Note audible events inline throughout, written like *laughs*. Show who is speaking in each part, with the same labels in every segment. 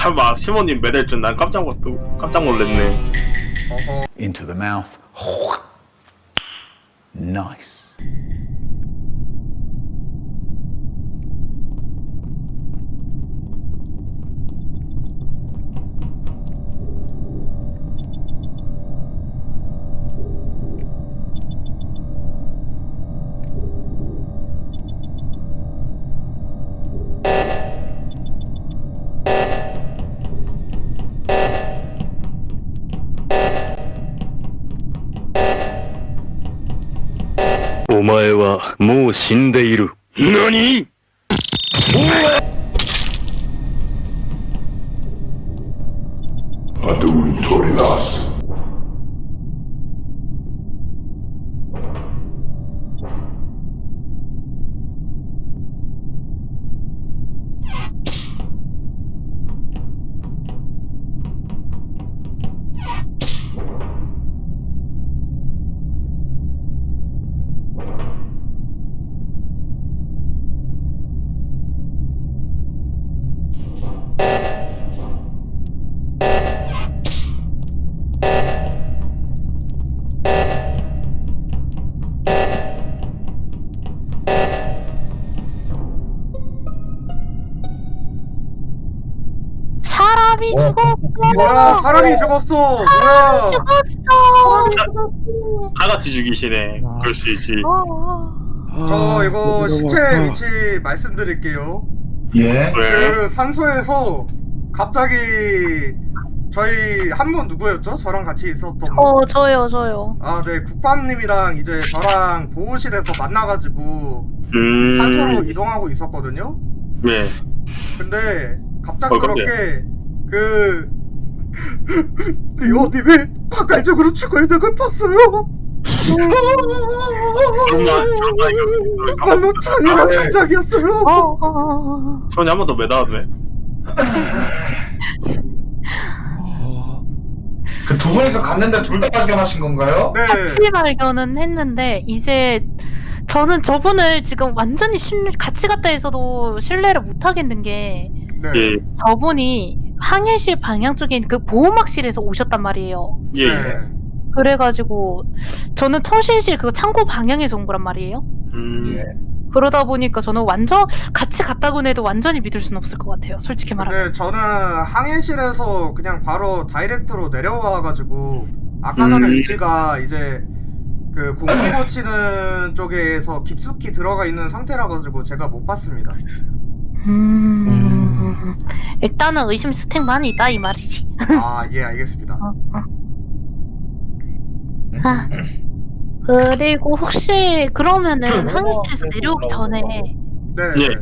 Speaker 1: 참아 시모님 매달 줄난 깜짝 놀 깜짝 놀랐네.
Speaker 2: into the mouth. Nice. "
Speaker 3: お前はもう死んでいる。何？アドゥン・トリラス。
Speaker 4: 사람이 죽었어.
Speaker 5: 뭐야 사람이 죽었어. 뭐야?
Speaker 4: 죽었어.
Speaker 1: 다 같이 죽이시네. 그럴 수 있지.
Speaker 4: 어,
Speaker 5: 저 이거 시체 위치 말씀드릴게요.
Speaker 6: 예.
Speaker 1: 왜?
Speaker 5: 그 산소에서 갑자기 저희 한 분 누구였죠? 저랑 같이 있었던 분.
Speaker 4: 어 저요 저요.
Speaker 5: 아, 네, 국밥님이랑 이제 저랑 보호실에서 만나가지고
Speaker 1: 음.
Speaker 5: 산소로 이동하고 있었거든요.
Speaker 1: 네.
Speaker 5: 근데 갑작스럽게 그 리오님이 바깥쪽으로 죽어 있는 걸 봤어요.
Speaker 1: 정말 정말 이거
Speaker 5: 정말로 잔인한 상장이었어요.
Speaker 4: 어, 어, 어.
Speaker 1: 손이 한 번 더 매달았네. *laughs*
Speaker 6: 그두 분이서 갔는데 둘 다 발견하신 건가요?
Speaker 5: 네,
Speaker 4: 같이 발견은 했는데 이제 저는 저분을 지금 완전히 신 같이 갔다 해서도 신뢰를 못 하겠는 게
Speaker 5: 네.
Speaker 1: 예.
Speaker 4: 저분이 항해실 방향 쪽에 있는 그 보호막실에서 오셨단 말이에요.
Speaker 1: 예.
Speaker 5: 네.
Speaker 4: 그래가지고 저는 통신실 그 창고 방향에서 온 거란 말이에요.
Speaker 1: 음.
Speaker 6: 예.
Speaker 4: 그러다 보니까 저는 완전 같이 갔다고 해도 완전히 믿을 수는 없을 것 같아요. 솔직히 말하면.
Speaker 5: 네, 저는 항해실에서 그냥 바로 다이렉트로 내려와가지고 아까 전에
Speaker 1: 음.
Speaker 5: 위치가 이제 그 공기 고치는 쪽에서 깊숙이 들어가 있는 상태라 가지고 제가 못 봤습니다.
Speaker 4: 음... *laughs* 일단은 의심 스택만 있다 이 말이지.
Speaker 5: 아, 예, 알겠습니다.
Speaker 4: 어, 어. 아, 그리고 혹시 그러면은 항해실에서 내려오기 전에
Speaker 5: 네,
Speaker 1: 예.
Speaker 5: 네.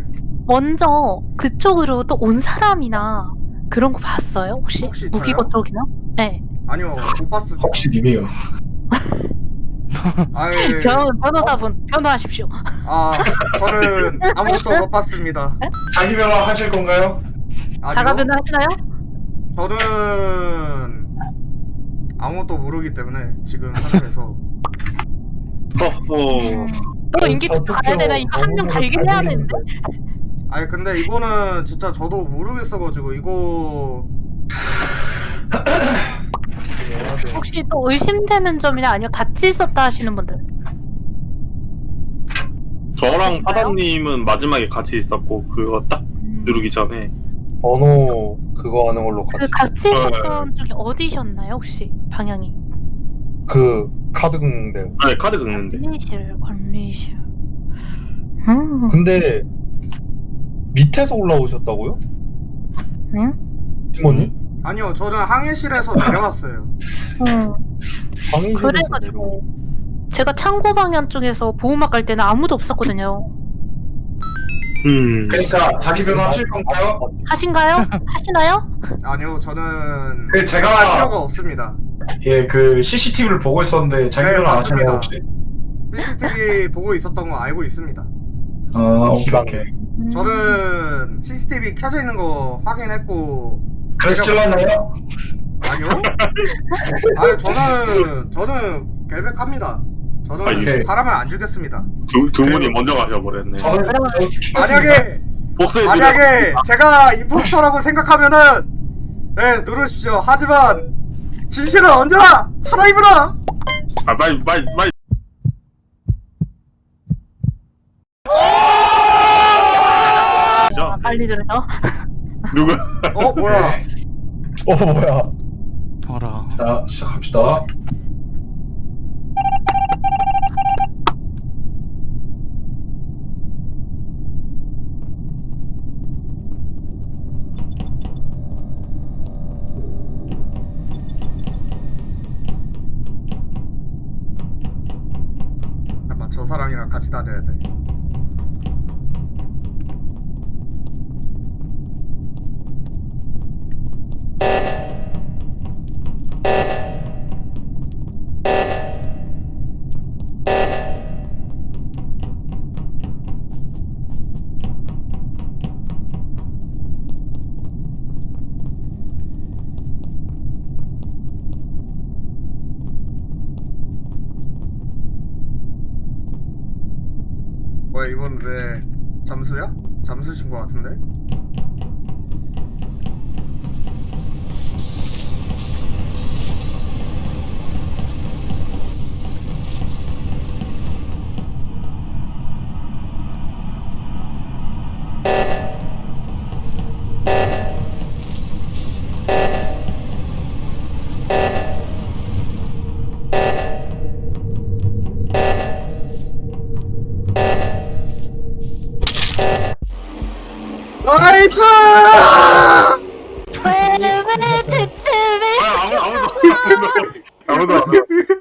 Speaker 4: 먼저 그쪽으로 또 온 사람이나 그런 거 봤어요? 혹시?
Speaker 5: 혹시
Speaker 4: 무기고
Speaker 5: 저요?
Speaker 4: 쪽이나? 네.
Speaker 5: 아니요, 못 봤습니다.
Speaker 6: 혹시 님이요? *laughs*
Speaker 5: 아 예, *laughs*
Speaker 4: 변, 변호사분 변호하십시오.
Speaker 5: 아, 저는 아무것도 못 봤습니다.
Speaker 6: 자기 변화 하실 건가요?
Speaker 5: 아니요,
Speaker 4: 자가 변호하시나요?
Speaker 5: 저는 아무것도 모르기 때문에 지금 상태에서 *laughs*
Speaker 1: 어허.
Speaker 4: 또 인기 가야 되나? 이거 한 명 달긴 해야 되는데.
Speaker 5: 아니 근데 이거는 진짜 저도 모르겠어가지고 이거
Speaker 4: 혹시 또 의심되는 점이나 아니면 같이 있었다 하시는 분들.
Speaker 1: 저랑? 파다님은 마지막에 같이 있었고 그거 딱 누르기 전에
Speaker 7: 번호 그거 하는 걸로
Speaker 4: 그
Speaker 7: 같이
Speaker 4: 같이 있었던 쪽이 어디셨나요? 혹시 방향이?
Speaker 7: 그 카드 긁는데요.
Speaker 1: 아니 카드 긁는데.
Speaker 4: 관리실, 관리실. 음,
Speaker 7: 근데 밑에서 올라오셨다고요?
Speaker 4: 응?
Speaker 7: 팀원님?
Speaker 5: 아니요 저는 항해실에서 내려왔어요.
Speaker 4: 음.
Speaker 7: 방해실에서
Speaker 4: 그래가지고 제가 창고 방향 쪽에서 보호막 갈 때는 아무도 없었거든요.
Speaker 1: 음.
Speaker 6: 그러니까 자기 변화 하실 건가요?
Speaker 4: 하신가요? 하시나요?
Speaker 5: 아니요 저는
Speaker 6: 그
Speaker 5: 할
Speaker 6: 제가
Speaker 5: 필요가 없습니다.
Speaker 6: 예 그 CCTV를 보고 있었는데 자기
Speaker 5: 네,
Speaker 6: 변화 아시나요
Speaker 5: 맞습니다.
Speaker 6: 혹시?
Speaker 5: CCTV *laughs* 보고 있었던 거 알고 있습니다.
Speaker 6: 아 오케이. 오케이.
Speaker 4: 음.
Speaker 5: 저는 CCTV 켜져 있는 거 확인했고
Speaker 6: 그래서 찔렀나요?
Speaker 5: 아니요. *laughs* 아니 저는 저는 결백합니다. 저는
Speaker 1: 아,
Speaker 6: 예.
Speaker 5: 사람을 안 죽였습니다.
Speaker 1: 두, 두 분이 먼저 가셔버렸네.
Speaker 6: 저는 저는 스킵했습니다.
Speaker 5: 만약에
Speaker 1: 들려.
Speaker 5: 만약에 제가 임포스터라고 생각하면은 네 누르십시오 하지만 진실은 언제나 하나이브라
Speaker 1: 아 빨리 빨리 빨리 자,
Speaker 4: 아, 빨리 들으죠. *laughs*
Speaker 1: 누구
Speaker 5: 어 뭐야
Speaker 6: 네.
Speaker 7: 어 뭐야?
Speaker 2: 봐라.
Speaker 6: 자 시작합시다.
Speaker 5: 저 사람이랑 같이 다녀야 돼 뭐야 이분 왜 잠수야? 잠수신 것 같은데? 나이스!
Speaker 4: 왜 왜 대체
Speaker 1: 왜아 아무 아무도 아무도 아무도 안 해.